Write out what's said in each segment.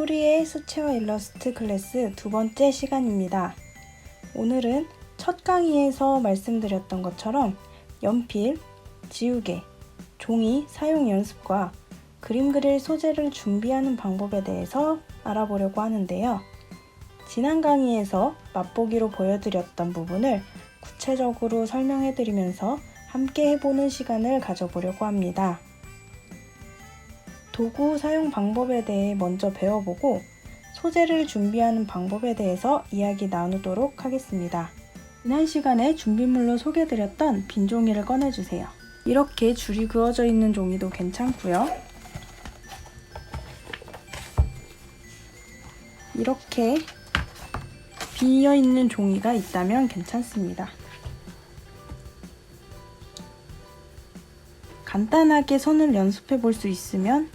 소리의 수채화 일러스트 클래스 두 번째 시간입니다. 오늘은 첫 강의에서 말씀드렸던 것처럼 연필, 지우개, 종이 사용 연습과 그림 그릴 소재를 준비하는 방법에 대해서 알아보려고 하는데요. 지난 강의에서 맛보기로 보여드렸던 부분을 구체적으로 설명해드리면서 함께 해보는 시간을 가져보려고 합니다. 도구 사용 방법에 대해 먼저 배워보고 소재를 준비하는 방법에 대해서 이야기 나누도록 하겠습니다. 지난 시간에 준비물로 소개드렸던 빈 종이를 꺼내주세요. 이렇게 줄이 그어져 있는 종이도 괜찮고요. 이렇게 비어 있는 종이가 있다면 괜찮습니다. 간단하게 선을 연습해 볼 수 있으면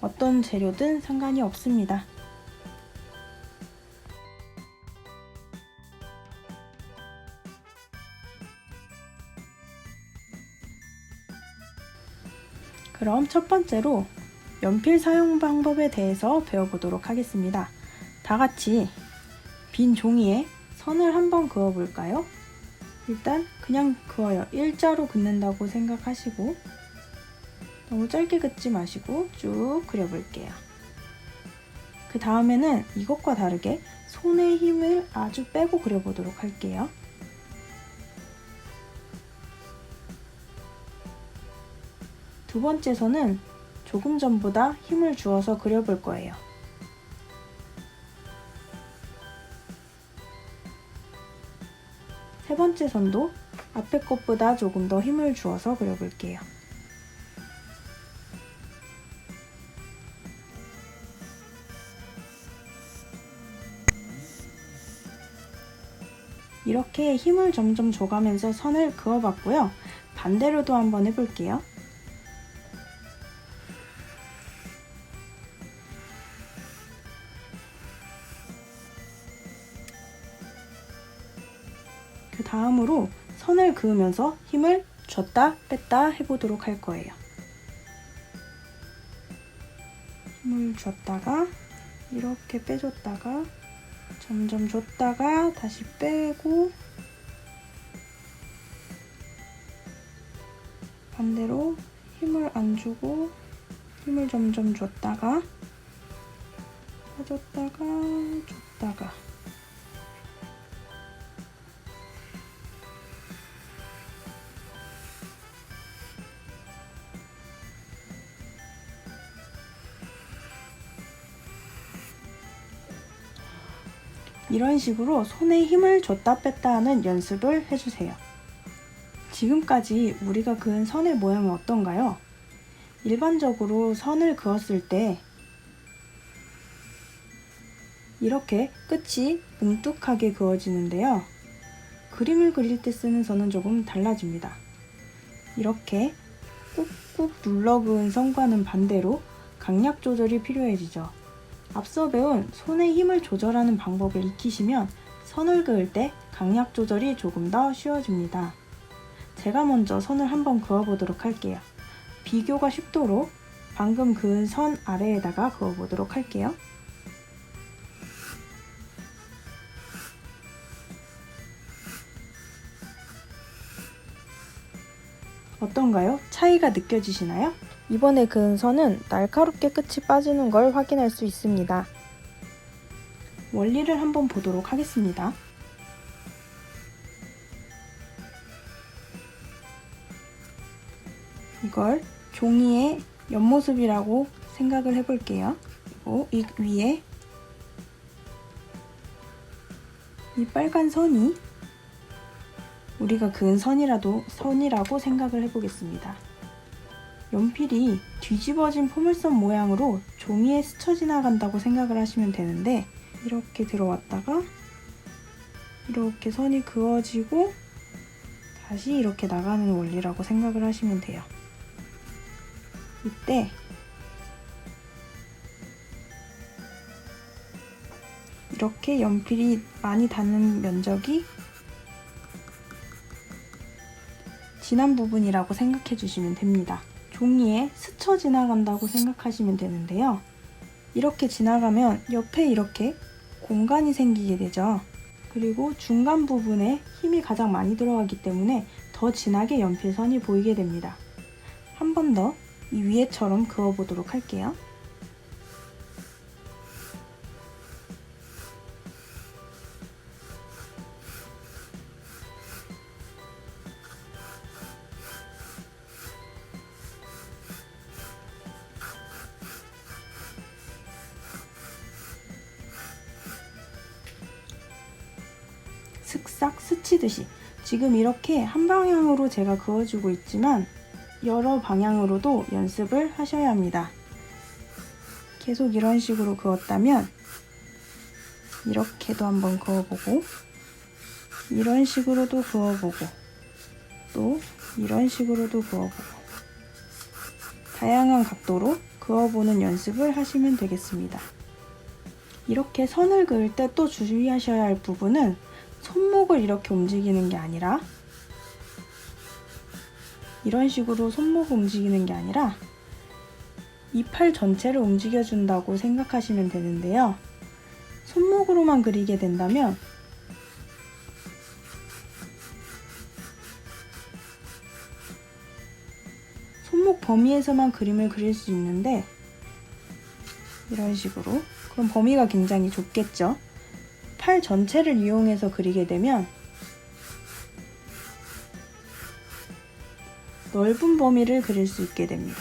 어떤 재료든 상관이 없습니다. 그럼 첫 번째로 연필 사용 방법에 대해서 배워보도록 하겠습니다. 다 같이 빈 종이에 선을 한번 그어볼까요? 일단 그냥 그어요. 일자로 긋는다고 생각하시고 너무 짧게 긋지 마시고 쭉 그려볼게요. 그 다음에는 이것과 다르게 손의 힘을 아주 빼고 그려보도록 할게요. 두 번째 선은 조금 전보다 힘을 주어서 그려볼 거예요. 세 번째 선도 앞에 것보다 조금 더 힘을 주어서 그려볼게요. 이렇게 힘을 점점 줘가면서 선을 그어봤고요. 반대로도 한번 해볼게요. 그 다음으로 선을 그으면서 힘을 줬다 뺐다 해보도록 할 거예요. 힘을 줬다가 이렇게 빼줬다가 점점 줬다가 다시 빼고 반대로 힘을 안 주고 힘을 점점 줬다가 빼줬다가 줬다가 이런 식으로 손에 힘을 줬다 뺐다 하는 연습을 해주세요. 지금까지 우리가 그은 선의 모양은 어떤가요? 일반적으로 선을 그었을 때 이렇게 끝이 뭉툭하게 그어지는데요. 그림을 그릴 때 쓰는 선은 조금 달라집니다. 이렇게 꾹꾹 눌러 그은 선과는 반대로 강약 조절이 필요해지죠. 앞서 배운 손의 힘을 조절하는 방법을 익히시면 선을 그을 때 강약 조절이 조금 더 쉬워집니다. 제가 먼저 선을 한번 그어보도록 할게요. 비교가 쉽도록 방금 그은 선 아래에다가 그어보도록 할게요. 어떤가요? 차이가 느껴지시나요? 이번에 그은 선은 날카롭게 끝이 빠지는 걸 확인할 수 있습니다. 원리를 한번 보도록 하겠습니다. 이걸 종이의 옆모습이라고 생각을 해볼게요. 그리고 이 위에 이 빨간 선이 우리가 그은 선이라도 선이라고 생각을 해보겠습니다. 연필이 뒤집어진 포물선 모양으로 종이에 스쳐 지나간다고 생각을 하시면 되는데 이렇게 들어왔다가 이렇게 선이 그어지고 다시 이렇게 나가는 원리라고 생각을 하시면 돼요. 이때 이렇게 연필이 많이 닿는 면적이 진한 부분이라고 생각해 주시면 됩니다. 종이에 스쳐 지나간다고 생각하시면 되는데요. 이렇게 지나가면 옆에 이렇게 공간이 생기게 되죠. 그리고 중간 부분에 힘이 가장 많이 들어가기 때문에 더 진하게 연필선이 보이게 됩니다. 한 번 더 이 위에처럼 그어보도록 할게요. 지금 이렇게 한 방향으로 제가 그어주고 있지만 여러 방향으로도 연습을 하셔야 합니다. 계속 이런 식으로 그었다면 이렇게도 한번 그어보고 이런 식으로도 그어보고 또 이런 식으로도 그어보고 다양한 각도로 그어보는 연습을 하시면 되겠습니다. 이렇게 선을 그을 때 또 주의하셔야 할 부분은 손목을 이렇게 움직이는 게 아니라 이런 식으로 손목 움직이는 게 아니라 이 팔 전체를 움직여 준다고 생각하시면 되는데요. 손목으로만 그리게 된다면 손목 범위에서만 그림을 그릴 수 있는데 이런 식으로 그럼 범위가 굉장히 좁겠죠. 팔 전체를 이용해서 그리게 되면 넓은 범위를 그릴 수 있게 됩니다.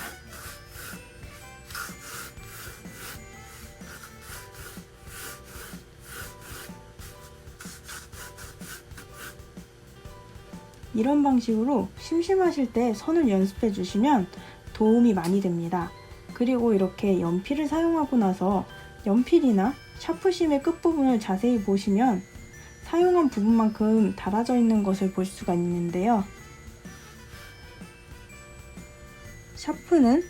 이런 방식으로 심심하실 때 선을 연습해 주시면 도움이 많이 됩니다. 그리고 이렇게 연필을 사용하고 나서 연필이나 샤프심의 끝부분을 자세히 보시면 사용한 부분만큼 달아져 있는 것을 볼 수가 있는데요. 샤프는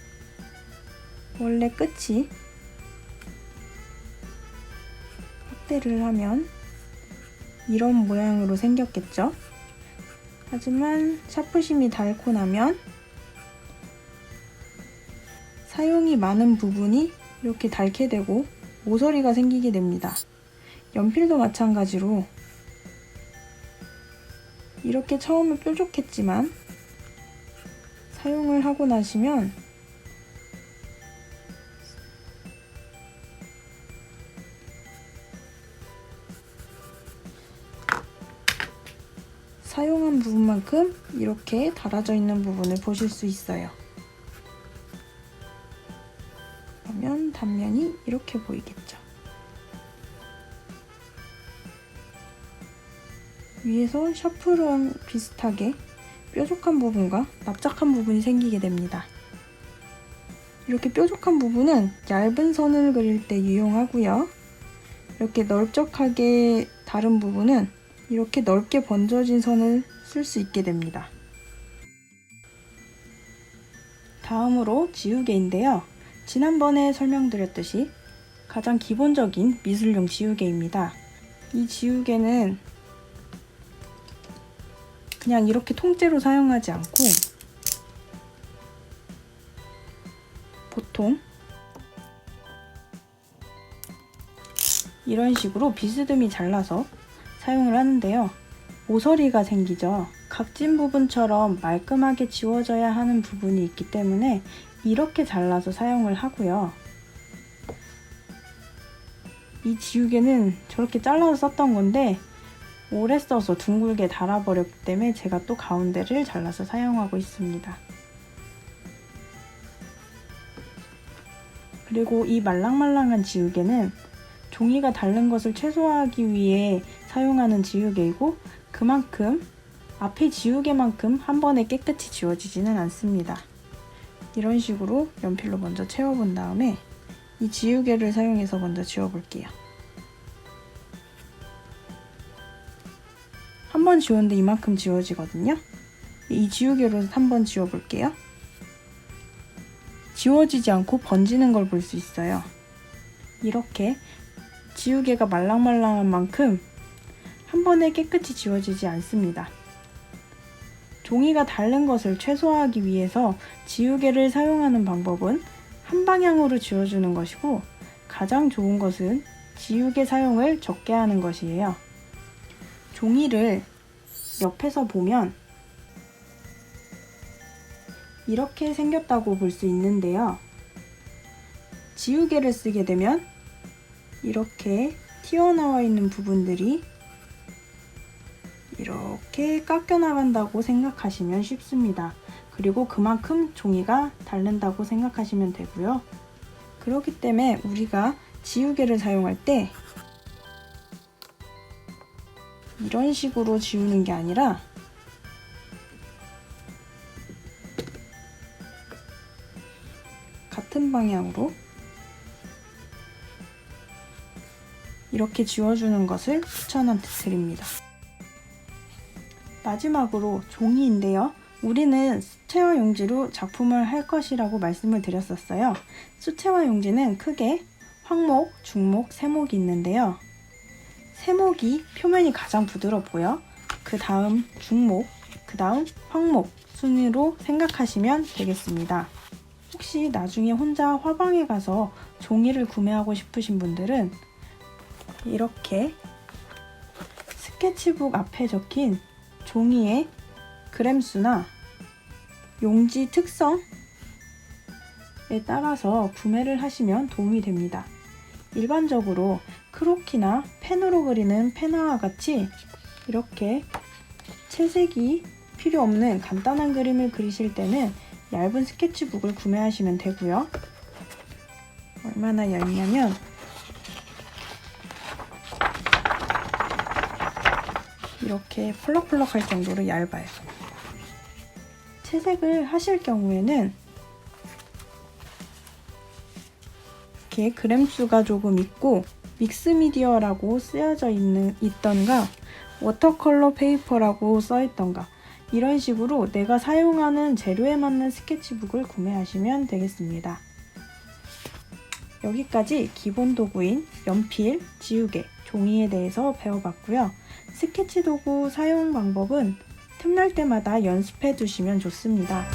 원래 끝이 확대를 하면 이런 모양으로 생겼겠죠? 하지만 샤프심이 닳고 나면 사용이 많은 부분이 이렇게 닳게 되고 모서리가 생기게 됩니다. 연필도 마찬가지로 이렇게 처음에 뾰족했지만 사용을 하고 나시면 사용한 부분만큼 이렇게 달아져 있는 부분을 보실 수 있어요. 단면이 이렇게 보이겠죠. 위에서 샤프랑 비슷하게 뾰족한 부분과 납작한 부분이 생기게 됩니다. 이렇게 뾰족한 부분은 얇은 선을 그릴 때 유용하고요. 이렇게 넓적하게 다른 부분은 이렇게 넓게 번져진 선을 쓸 수 있게 됩니다. 다음으로 지우개인데요. 지난번에 설명드렸듯이 가장 기본적인 미술용 지우개입니다. 이 지우개는 그냥 이렇게 통째로 사용하지 않고 보통 이런 식으로 비스듬히 잘라서 사용을 하는데요. 모서리가 생기죠. 각진 부분처럼 말끔하게 지워져야 하는 부분이 있기 때문에 이렇게 잘라서 사용을 하고요. 이 지우개는 저렇게 잘라서 썼던 건데 오래 써서 둥글게 달아버렸기 때문에 제가 또 가운데를 잘라서 사용하고 있습니다. 그리고 이 말랑말랑한 지우개는 종이가 닳는 것을 최소화하기 위해 사용하는 지우개이고 그만큼 앞에 지우개만큼 한 번에 깨끗이 지워지지는 않습니다. 이런 식으로 연필로 먼저 채워본 다음에 이 지우개를 사용해서 먼저 지워볼게요. 한 번 지웠는데 이만큼 지워지거든요. 이 지우개로 한 번 지워볼게요. 지워지지 않고 번지는 걸 볼 수 있어요. 이렇게 지우개가 말랑말랑한 만큼 한 번에 깨끗이 지워지지 않습니다. 종이가 닳는 것을 최소화하기 위해서 지우개를 사용하는 방법은 한 방향으로 지워주는 것이고 가장 좋은 것은 지우개 사용을 적게 하는 것이에요. 종이를 옆에서 보면 이렇게 생겼다고 볼 수 있는데요. 지우개를 쓰게 되면 이렇게 튀어나와 있는 부분들이 이렇게 깎여 나간다고 생각하시면 쉽습니다. 그리고 그만큼 종이가 닳는다고 생각하시면 되고요. 그렇기 때문에 우리가 지우개를 사용할 때 이런 식으로 지우는 게 아니라 같은 방향으로 이렇게 지워주는 것을 추천드립니다. 마지막으로 종이인데요. 우리는 수채화 용지로 작품을 할 것이라고 말씀을 드렸었어요. 수채화 용지는 크게 황목, 중목, 세목이 있는데요. 세목이 표면이 가장 부드럽고요. 그 다음 중목, 그 다음 황목 순위로 생각하시면 되겠습니다. 혹시 나중에 혼자 화방에 가서 종이를 구매하고 싶으신 분들은 이렇게 스케치북 앞에 적힌 종이의 그램수나 용지 특성에 따라서 구매를 하시면 도움이 됩니다. 일반적으로 크로키나 펜으로 그리는 펜화와 같이 이렇게 채색이 필요 없는 간단한 그림을 그리실 때는 얇은 스케치북을 구매하시면 되고요. 얼마나 얇냐면 이렇게 펄럭펄럭할 정도로 얇아요. 채색을 하실 경우에는 이렇게 그램수가 조금 있고 믹스 미디어라고 쓰여져 있는 있던가 워터컬러 페이퍼라고 써 있던가 이런 식으로 내가 사용하는 재료에 맞는 스케치북을 구매하시면 되겠습니다. 여기까지 기본 도구인 연필, 지우개, 종이에 대해서 배워봤고요. 스케치 도구 사용 방법은 틈날 때마다 연습해 두시면 좋습니다.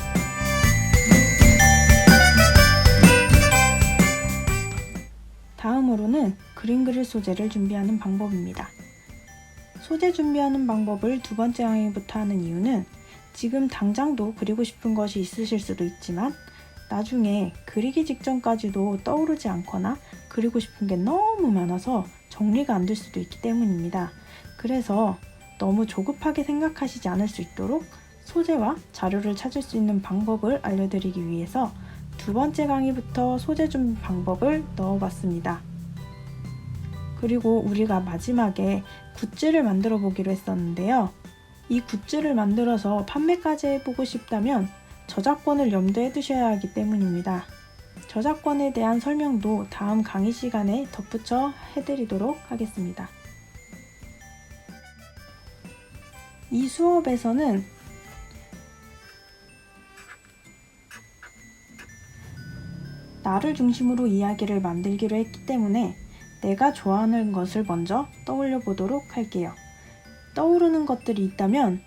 다음으로는 그림 그릴 소재를 준비하는 방법입니다. 소재 준비하는 방법을 두 번째 강의부터 하는 이유는 지금 당장도 그리고 싶은 것이 있으실 수도 있지만 나중에 그리기 직전까지도 떠오르지 않거나 그리고 싶은 게 너무 많아서 정리가 안 될 수도 있기 때문입니다. 그래서 너무 조급하게 생각하시지 않을 수 있도록 소재와 자료를 찾을 수 있는 방법을 알려드리기 위해서 두 번째 강의부터 소재 준비 방법을 넣어봤습니다. 그리고 우리가 마지막에 굿즈를 만들어 보기로 했었는데요. 이 굿즈를 만들어서 판매까지 해보고 싶다면 저작권을 염두에 두셔야 하기 때문입니다. 저작권에 대한 설명도 다음 강의 시간에 덧붙여 해드리도록 하겠습니다. 이 수업에서는 나를 중심으로 이야기를 만들기로 했기 때문에 내가 좋아하는 것을 먼저 떠올려 보도록 할게요. 떠오르는 것들이 있다면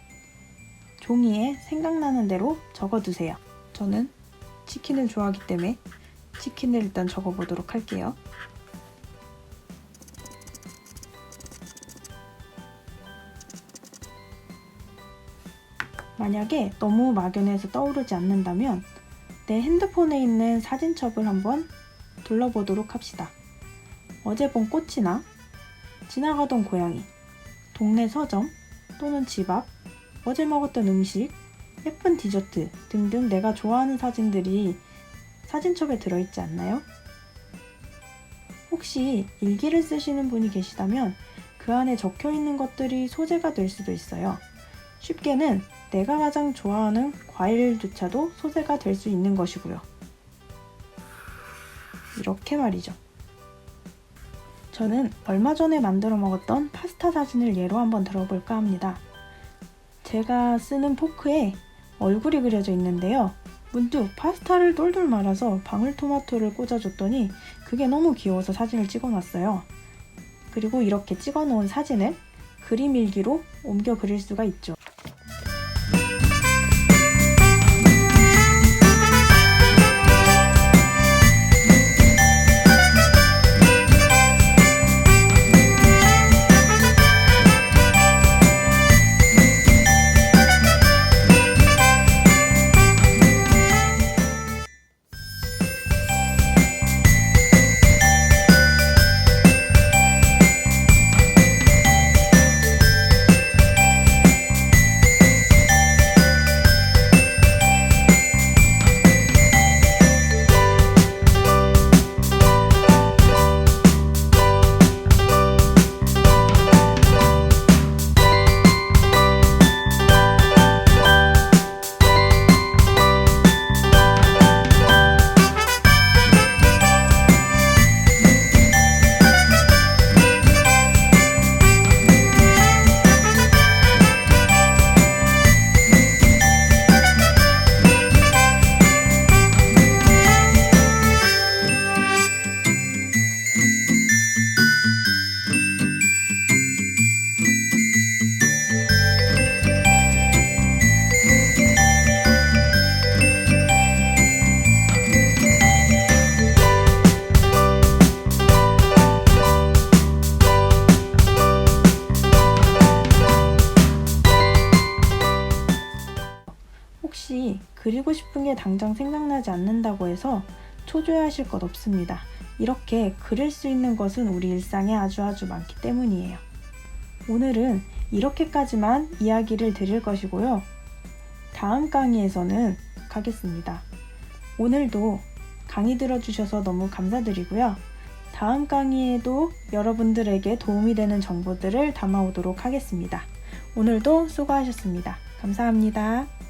종이에 생각나는 대로 적어두세요. 저는 치킨을 좋아하기 때문에 치킨을 일단 적어 보도록 할게요. 만약에 너무 막연해서 떠오르지 않는다면 내 핸드폰에 있는 사진첩을 한번 둘러보도록 합시다. 어제 본 꽃이나 지나가던 고양이, 동네 서점 또는 집 앞, 어제 먹었던 음식, 예쁜 디저트 등등 내가 좋아하는 사진들이 사진첩에 들어있지 않나요? 혹시 일기를 쓰시는 분이 계시다면 그 안에 적혀 있는 것들이 소재가 될 수도 있어요. 쉽게는 내가 가장 좋아하는 과일조차도 소재가 될 수 있는 것이고요. 이렇게 말이죠. 저는 얼마 전에 만들어 먹었던 파스타 사진을 예로 한번 들어볼까 합니다. 제가 쓰는 포크에 얼굴이 그려져 있는데요. 문득 파스타를 똘똘 말아서 방울토마토를 꽂아줬더니 그게 너무 귀여워서 사진을 찍어놨어요. 그리고 이렇게 찍어놓은 사진을 그림 일기로 옮겨 그릴 수가 있죠. 당장 생각나지 않는다고 해서 초조해하실 것 없습니다. 이렇게 그릴 수 있는 것은 우리 일상에 아주 아주 많기 때문이에요. 오늘은 이렇게까지만 이야기를 드릴 것이고요. 다음 강의에서는 가겠습니다. 오늘도 강의 들어주셔서 너무 감사드리고요. 다음 강의에도 여러분들에게 도움이 되는 정보들을 담아오도록 하겠습니다. 오늘도 수고하셨습니다. 감사합니다.